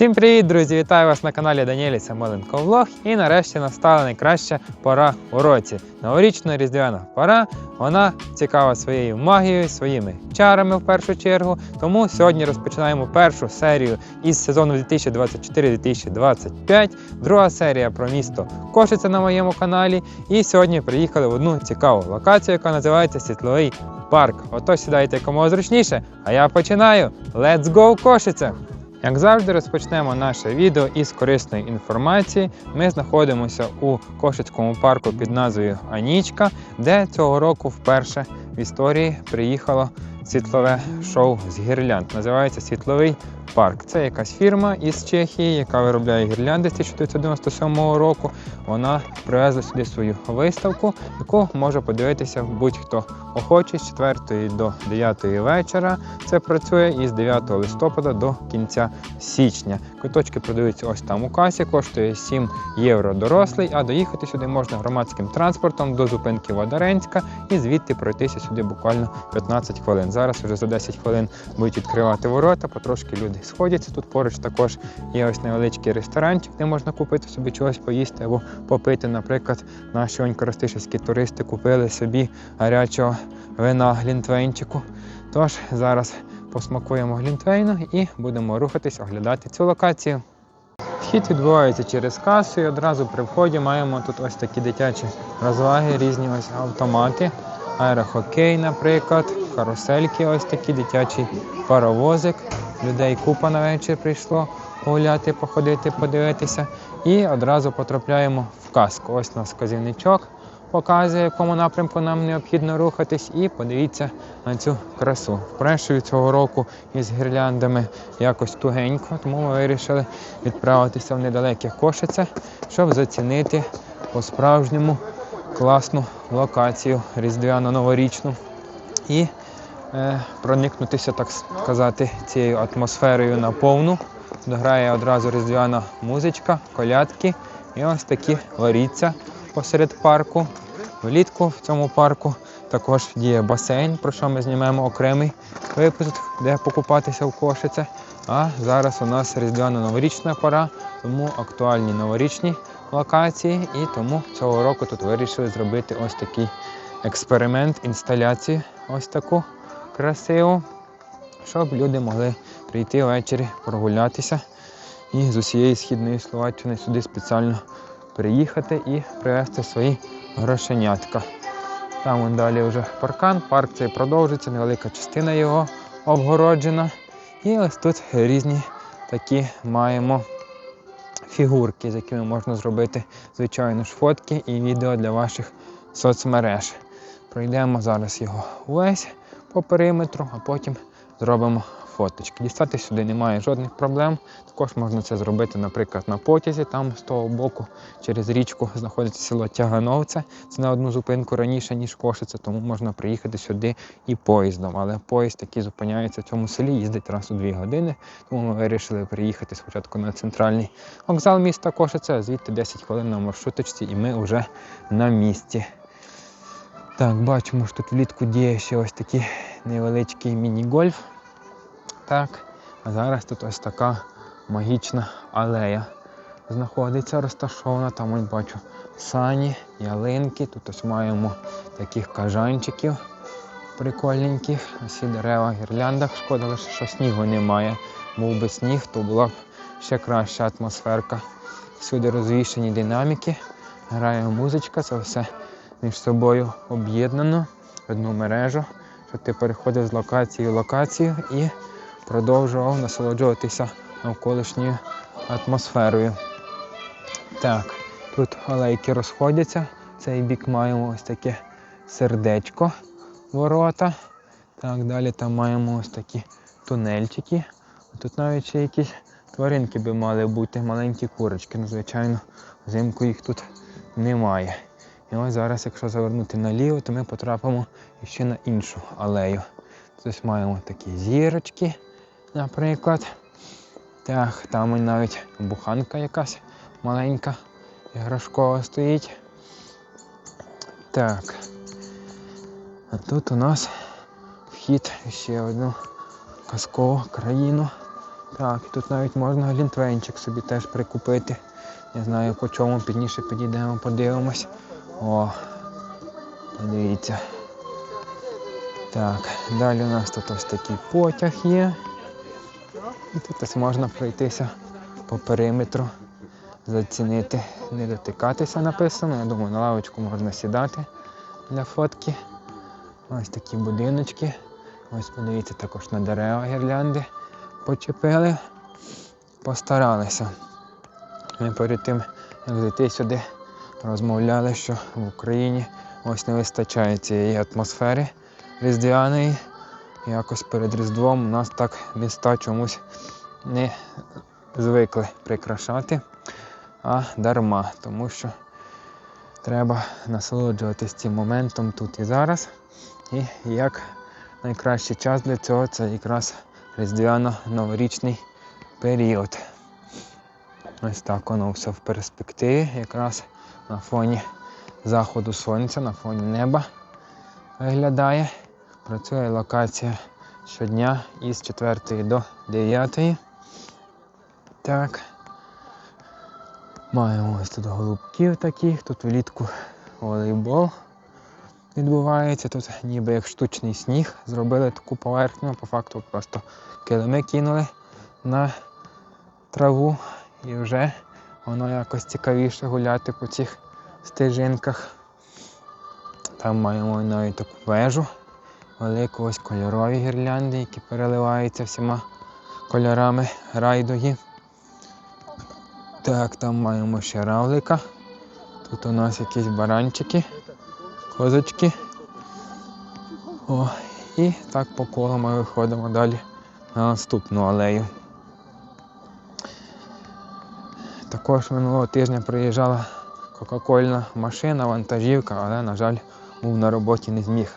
Всім привіт, друзі! Вітаю вас на каналі Даніелі Самоленко Влог. І нарешті настала найкраща пора у році. Новорічна різдвяна пора. Вона цікава своєю магією, своїми чарами в першу чергу. Тому сьогодні розпочинаємо першу серію із сезону 2024-2025. Друга серія про місто Кошиця на моєму каналі. І сьогодні приїхали в одну цікаву локацію, яка називається Світловий парк. Отож сідайте кому зручніше. А я починаю. Let's go, Кошиця! Як завжди, розпочнемо наше відео із корисної інформації. Ми знаходимося у Кошицькому парку під назвою Анічка, де цього року вперше в історії приїхало світлове шоу з гірлянд. Називається Світловий парк. Це якась фірма із Чехії, яка виробляє гірлянди з 1997 року. Вона привезла сюди свою виставку, яку може подивитися будь-хто охочий з 4 до 9 вечора. Це працює із 9 листопада до кінця січня. Квиточки продаються ось там у касі, коштує 7 євро дорослий, а доїхати сюди можна громадським транспортом до зупинки Водоренська і звідти пройтися сюди буквально 15 хвилин. Зараз вже за 10 хвилин будуть відкривати ворота, потрошки люди сходяться. Тут поруч також є ось невеличкий ресторанчик, де можна купити собі чогось поїсти або попити. Наприклад, наші онькоростишівські туристи купили собі гарячого вина глінтвейнчику. Тож зараз посмакуємо глінтвейну і будемо рухатись, оглядати цю локацію. Вхід відбувається через касу і одразу при вході маємо тут ось такі дитячі розваги, різні ось автомати, аерохокей, наприклад, карусельки, ось такі дитячий паровозик. Людей купа на вечір прийшло гуляти, походити, подивитися. І одразу потрапляємо в казку. Ось у нас казівничок показує, якому напрямку нам необхідно рухатись, і подивіться на цю красу. В Прешові цього року із гірляндами якось тугенько, тому ми вирішили відправитися в недалеке Кошице, щоб зацінити по-справжньому класну локацію різдвяно-новорічну і проникнутися, так сказати, цією атмосферою наповну. Дограє одразу різдвяна музичка, колядки і ось такі воріться посеред парку. Влітку в цьому парку також є басейн, про що ми знімемо окремий випуск, де покупатися в кошице. А зараз у нас різдвяно-новорічна пора, тому актуальні новорічні локації. І тому цього року тут вирішили зробити ось такий експеримент, інсталяцію, ось таку красиву, щоб люди могли прийти ввечері прогулятися і з усієї східної Словаччини сюди спеціально приїхати і привезти свої грошенятка. Там вон далі вже паркан, парк цей продовжується, невелика частина його обгороджена. І ось тут різні такі маємо фігурки, з якими можна зробити, звичайно ж, фотки і відео для ваших соцмереж. Пройдемо зараз його весь по периметру, а потім зробимо фоточки. Дістати сюди немає жодних проблем. Також можна це зробити, наприклад, на потязі. Там з того боку через річку знаходиться село Тягановце. Це на одну зупинку раніше, ніж Кошиця, тому можна приїхати сюди і поїздом. Але поїзд, який зупиняється в цьому селі, їздить раз у дві години. Тому ми вирішили приїхати спочатку на центральний вокзал міста Кошиця, звідти 10 хвилин на маршруточці, і ми вже на місці. Так, бачимо, що тут влітку діє ще ось такий невеличкий міні-гольф. Так, а зараз тут ось така магічна алея знаходиться розташована. Там ось бачу сані, ялинки. Тут ось маємо таких кажанчиків прикольненьких. Усі дерева в гірляндах. Шкода лише, що снігу немає. Був би сніг, то була б ще краща атмосферка. Всюди розвішені динаміки, грає музичка, це все між собою об'єднано одну мережу, щоб ти переходив з локації в локацію і продовжував насолоджуватися навколишньою атмосферою. Так, тут алейки розходяться. Цей бік маємо ось таке сердечко ворота. Так, далі там маємо ось такі тунельчики. Тут навіть ще якісь тваринки би мали бути, маленькі курочки. Ну, звичайно, взимку їх тут немає. І ось зараз, якщо завернути наліво, то ми потрапимо ще на іншу алею. Тут маємо такі зірочки, наприклад. Так, там навіть буханка якась маленька, іграшкова стоїть. Так. А тут у нас вхід ще одну казкову країну Так, тут навіть можна глінтвейнчик собі теж прикупити. Не знаю по чому, пізніше підійдемо, подивимось. О, подивіться. Так, далі у нас тут ось такий потяг є. І тут ось можна пройтися по периметру, зацінити, не дотикатися написано. Я думаю, на лавочку можна сідати для фотки. Ось такі будиночки. Ось подивіться також на дерева гірлянди почепили, постаралися. Ми перед тим, як зайти сюди, розмовляли, що в Україні ось не вистачає цієї атмосфери різдвяної. Якось перед Різдвом у нас так міста чомусь не звикли прикрашати, а дарма, тому що треба насолоджуватись цим моментом тут і зараз. І як найкращий час для цього це якраз різдвяно-новорічний період. Ось так воно все в перспективі, якраз на фоні заходу сонця, на фоні неба виглядає. Працює локація щодня із 4 до 9. Так. Маємо ось тут голубків таких, тут влітку волейбол відбувається. Тут ніби як штучний сніг. Зробили таку поверхню, по факту просто килими кинули на траву і вже воно якось цікавіше гуляти по цих стежинках. Там маємо навіть таку вежу, велику ось кольорові гірлянди, які переливаються всіма кольорами райдуги. Так, там маємо ще равлика. Тут у нас якісь баранчики, козочки. О, і так по колу ми виходимо далі на наступну алею. Також минулого тижня приїжджала кока-кольна машина, вантажівка, але, на жаль, був на роботі не зміг.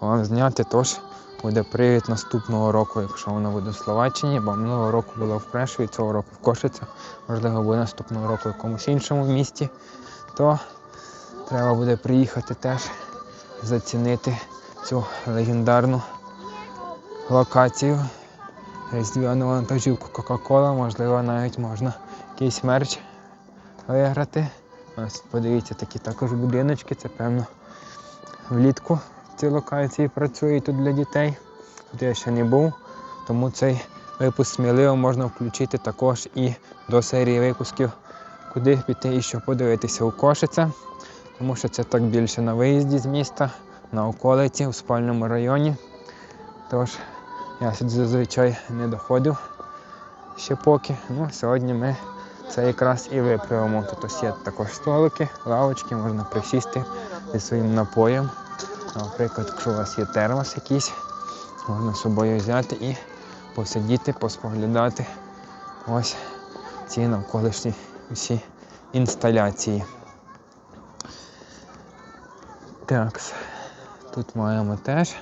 Вам зняти, тож буде привід наступного року, якщо воно буде в Словаччині, бо минулого року було в Прешові, цього року в Кошице, можливо, буде наступного року в якомусь іншому місті, то треба буде приїхати теж зацінити цю легендарну локацію. Різдвяну вантажівку Кока-Кола, можливо, навіть можна якийсь мерч виграти. Ось подивіться, такі також будиночки, це певно влітку в цій локації працює тут для дітей. Тут я ще не був, тому цей випуск сміливо можна включити також і до серії випусків, куди піти і що подивитися у Кошице, тому що це так більше на виїзді з міста, на околиці, у спальному районі. Тож я сюди зазвичай не доходив ще поки. Ну, Сьогодні ми це якраз і виправимо. Тут ось є також столики, лавочки, можна присісти зі своїм напоєм. Наприклад, якщо у вас є термос якийсь, можна з собою взяти і посидіти, поспоглядати ось ці навколишні усі інсталяції. Так, тут маємо теж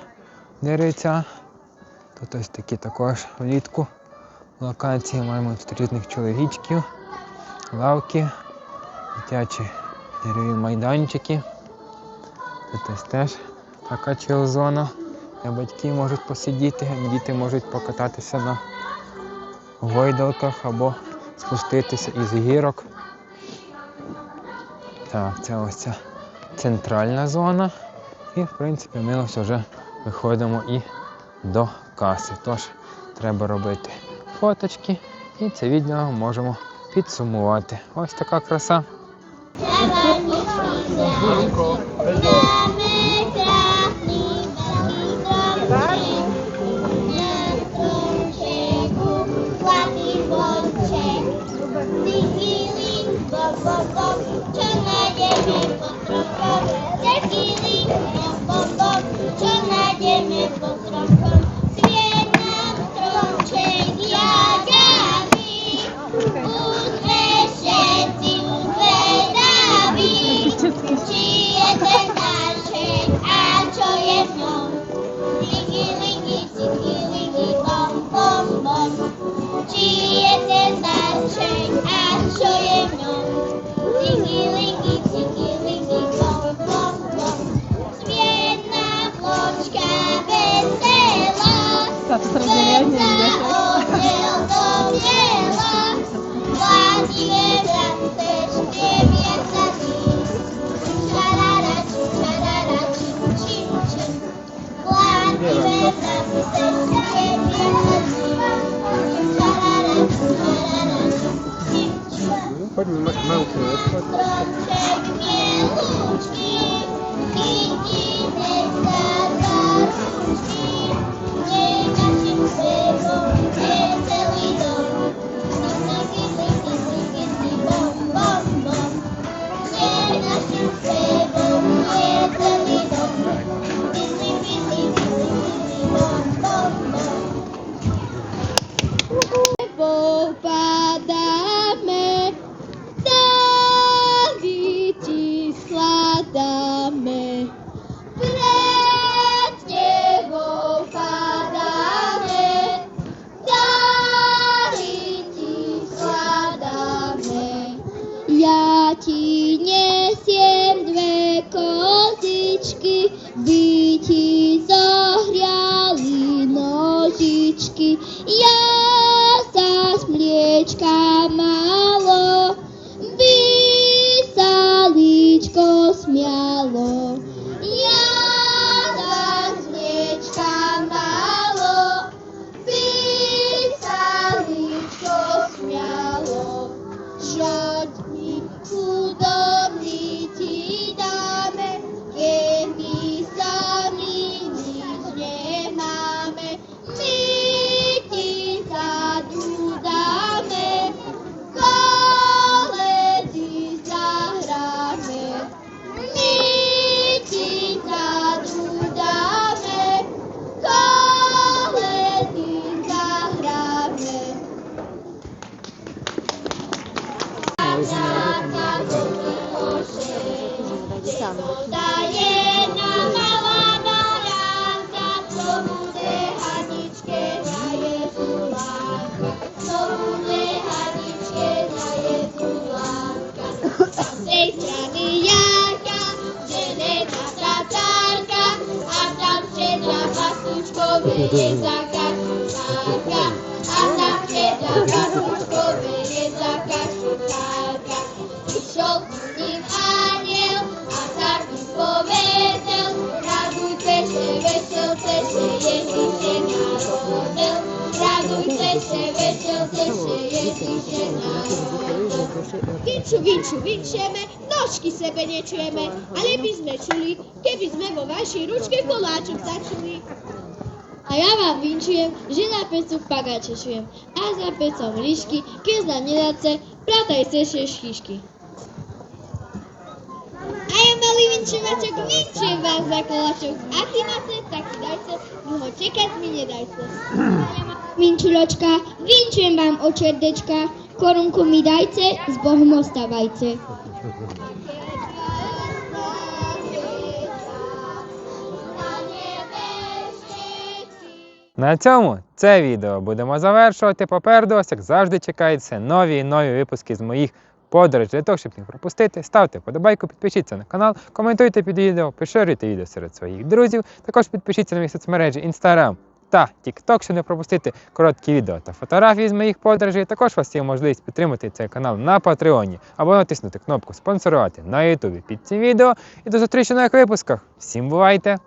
деревця. Тут ось такі також влітку локації. Маємо тут різних чоловічків, лавки, дитячі дереві майданчики. Тут теж така чил-зона, де батьки можуть посидіти, діти можуть покататися на гойдалках або спуститися із гірок. Так, це ось ця центральна зона. І в принципі ми ось вже виходимо і до каси. Тож треба робити фоточки і це відео можемо підсумувати. Ось така краса. 慢ม Kama Vinču, vinču, vinčeme, nožky sebe ne čujeme, ale by sme čuli, keby sme vo vašej ručke koláčok začuli. A ja vám vinčujem, že na pecu pagáče čujem. A za pecom líšky, keď na nedace, pratajte się šišky. A ja malý vinčovačok, vinčujem vás za koláčok. A ty máte, tak si dajte, dlho čekať mi nedajte. Vinčuločka, vinčujem vám od čerdečka, korunku mi dajte, s Bohom ostávajte. На цьому це відео будемо завершувати. Попереду як завжди, чекаються нові і нові випуски з моїх подорожей. Для того, щоб їх пропустити, ставте подобайку, підпишіться на канал, коментуйте під відео, поширюйте відео серед своїх друзів. Також підпишіться на мої соцмережі Instagram та TikTok, щоб не пропустити короткі відео та фотографії з моїх подорожей. Також у вас є можливість підтримати цей канал на Патреоні або натиснути кнопку спонсорувати на Ютубі під цим відео. І до зустрічі на нових випусках. Всім бувайте!